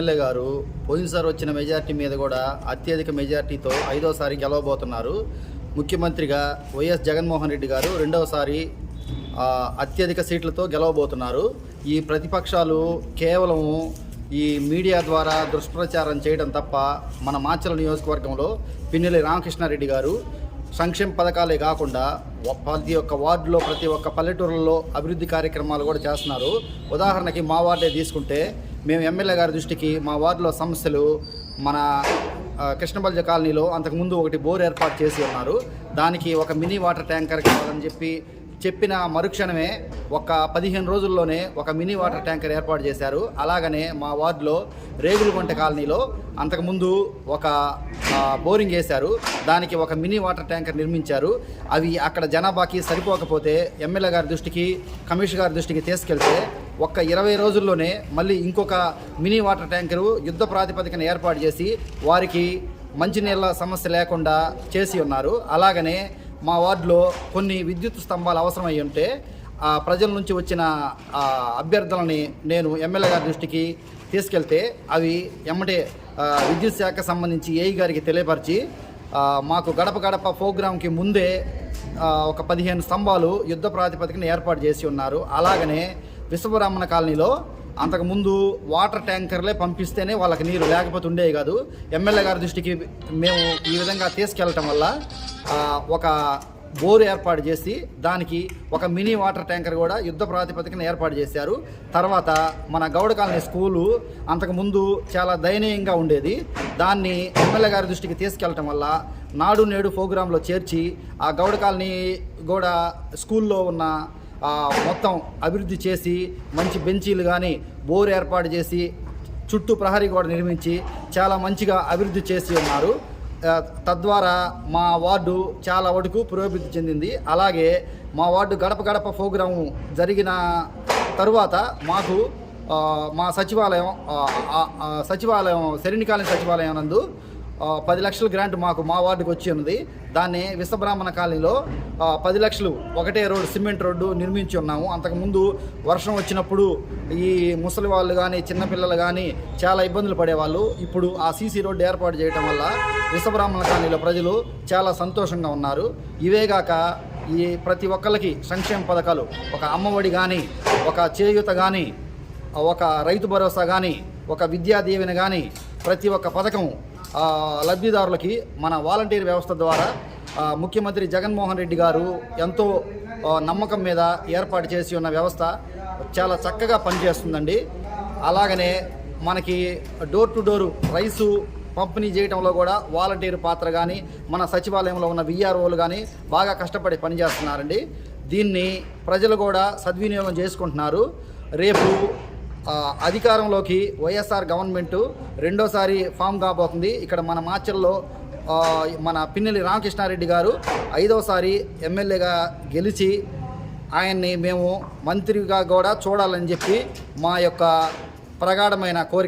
MLA గారు పోయినసారి వచ్చిన మెజార్టీ మీద కూడా అత్యధిక మెజార్టీతో ఐదోసారి గెలవబోతున్నారు. ముఖ్యమంత్రిగా వైఎస్ జగన్మోహన్ రెడ్డి గారు రెండవసారి అత్యధిక సీట్లతో గెలవబోతున్నారు. ఈ ప్రతిపక్షాలు కేవలం ఈ మీడియా ద్వారా దుష్ప్రచారం చేయడం తప్ప మన మాచల నియోజకవర్గంలో పిన్నెల రామకృష్ణారెడ్డి గారు సంక్షేమ పథకాలే కాకుండా ప్రతి ఒక్క వార్డులో ప్రతి ఒక్క పల్లెటూరులో అభివృద్ధి కార్యక్రమాలు కూడా చేస్తున్నారు. ఉదాహరణకి మా వార్డే తీసుకుంటే మేము ఎమ్మెల్యే గారి దృష్టికి మా వార్డులో సమస్యలు మన కృష్ణబల్జ కాలనీలో అంతకుముందు ఒకటి బోర్ ఏర్పాటు చేసి ఉన్నారు. దానికి ఒక మినీ వాటర్ ట్యాంకర్ కావాలని చెప్పి చెప్పిన మరుక్షణమే ఒక పదిహేను రోజుల్లోనే ఒక మినీ వాటర్ ట్యాంకర్ ఏర్పాటు చేశారు. అలాగనే మా వార్డులో రేగులగుంట కాలనీలో అంతకుముందు ఒక బోరింగ్ వేశారు. దానికి ఒక మినీ వాటర్ ట్యాంకర్ నిర్మించారు. అవి అక్కడ జనాభాకి సరిపోకపోతే ఎమ్మెల్యే గారి దృష్టికి కమిషనర్ గారి దృష్టికి తీసుకెళ్తే ఒక్క ఇరవై రోజుల్లోనే మళ్ళీ ఇంకొక మినీ వాటర్ ట్యాంకరు యుద్ధ ప్రాతిపదికన ఏర్పాటు చేసి వారికి మంచినీళ్ళ సమస్య లేకుండా చేసి ఉన్నారు. అలాగనే మా వార్డులో కొన్ని విద్యుత్ స్తంభాలు అవసరమై ఉంటే ఆ ప్రజల నుంచి వచ్చిన అభ్యర్థులని నేను ఎమ్మెల్యే గారి దృష్టికి తీసుకెళ్తే అవి ఎమ్మటే విద్యుత్ శాఖ సంబంధించి ఏఈ గారికి తెలియపరిచి మాకు గడప గడప ప్రోగ్రాంకి ముందే ఒక పదిహేను స్తంభాలు యుద్ధ ప్రాతిపదికన ఏర్పాటు చేసి ఉన్నారు. అలాగనే విశ్వబ్రాహ్మణ కాలనీలో అంతకుముందు వాటర్ ట్యాంకర్లే పంపిస్తేనే వాళ్ళకి నీరు లేకపోతే ఉండేవి కాదు. ఎమ్మెల్యే గారి దృష్టికి మేము ఈ విధంగా తీసుకెళ్ళటం వల్ల ఒక బోరు ఏర్పాటు చేసి దానికి ఒక మినీ వాటర్ ట్యాంకర్ కూడా యుద్ధ ప్రాతిపదికన ఏర్పాటు చేశారు. తర్వాత మన గౌడ కాలనీ స్కూలు అంతకుముందు చాలా దయనీయంగా ఉండేది. దాన్ని ఎమ్మెల్యే గారి దృష్టికి తీసుకెళ్ళటం వల్ల నాడు నేడు ప్రోగ్రాంలో చేర్చి ఆ గౌడ కాలనీ కూడా స్కూల్లో ఉన్న మొత్తం అభివృద్ధి చేసి మంచి బెంచీలు కానీ బోర్ ఏర్పాటు చేసి చుట్టూ ప్రహరీ గోడ నిర్మించి చాలా మంచిగా అభివృద్ధి చేసి ఉన్నారు. తద్వారా మా వార్డు చాలా వరకు పురోభివృద్ధి చెందింది. అలాగే మా వార్డు గడప గడప ప్రోగ్రాం జరిగిన తరువాత మాకు మా సచివాలయం సచివాలయం శరణికాలం సచివాలయం నందు పది లక్షల గ్రాంట్ మాకు మా వార్డుకి వచ్చి ఉన్నది. దాన్ని విశ్వబ్రాహ్మణ కాలనీలో పది లక్షలు ఒకటే రోడ్డు సిమెంట్ రోడ్డు నిర్మించి ఉన్నాము. అంతకుముందు వర్షం వచ్చినప్పుడు ఈ ముసలి వాళ్ళు కానీ చిన్నపిల్లలు కానీ చాలా ఇబ్బందులు పడేవాళ్ళు. ఇప్పుడు ఆ సీసీ రోడ్డు ఏర్పాటు చేయడం వల్ల విశ్వబ్రాహ్మణ కాలనీలో ప్రజలు చాలా సంతోషంగా ఉన్నారు. ఇవేగాక ఈ ప్రతి ఒక్కరికి సంక్షేమ పథకాలు ఒక అమ్మఒడి కానీ ఒక చేయూత కానీ ఒక రైతు భరోసా కానీ ఒక విద్యా దీవెన కానీ ప్రతి ఒక్క పథకం లబ్ధిదారులకి మన వాలంటీర్ వ్యవస్థ ద్వారా ముఖ్యమంత్రి జగన్మోహన్ రెడ్డి గారు ఎంతో నమ్మకం మీద ఏర్పాటు చేసి ఉన్న వ్యవస్థ చాలా చక్కగా పనిచేస్తుందండి. అలాగనే మనకి డోర్ టు డోర్ రైసు పంపిణీ చేయడంలో కూడా వాలంటీర్ పాత్ర కానీ మన సచివాలయంలో ఉన్న విఆర్ఓలు కానీ బాగా కష్టపడి పనిచేస్తున్నారండి. దీన్ని ప్రజలు కూడా సద్వినియోగం చేసుకుంటున్నారు. రేపు అధికారంలోకి వైఎస్ఆర్ గవర్నమెంట్ రెండోసారి ఫామ్ కాబోతుంది. ఇక్కడ మన మాచర్లో మన పిన్నెల్లి రామకృష్ణారెడ్డి గారు ఐదోసారి ఎమ్మెల్యేగా గెలిచి ఆయన్ని మేము మంత్రిగా కూడా చూడాలని చెప్పి మా యొక్క ప్రగాఢమైన కోరిక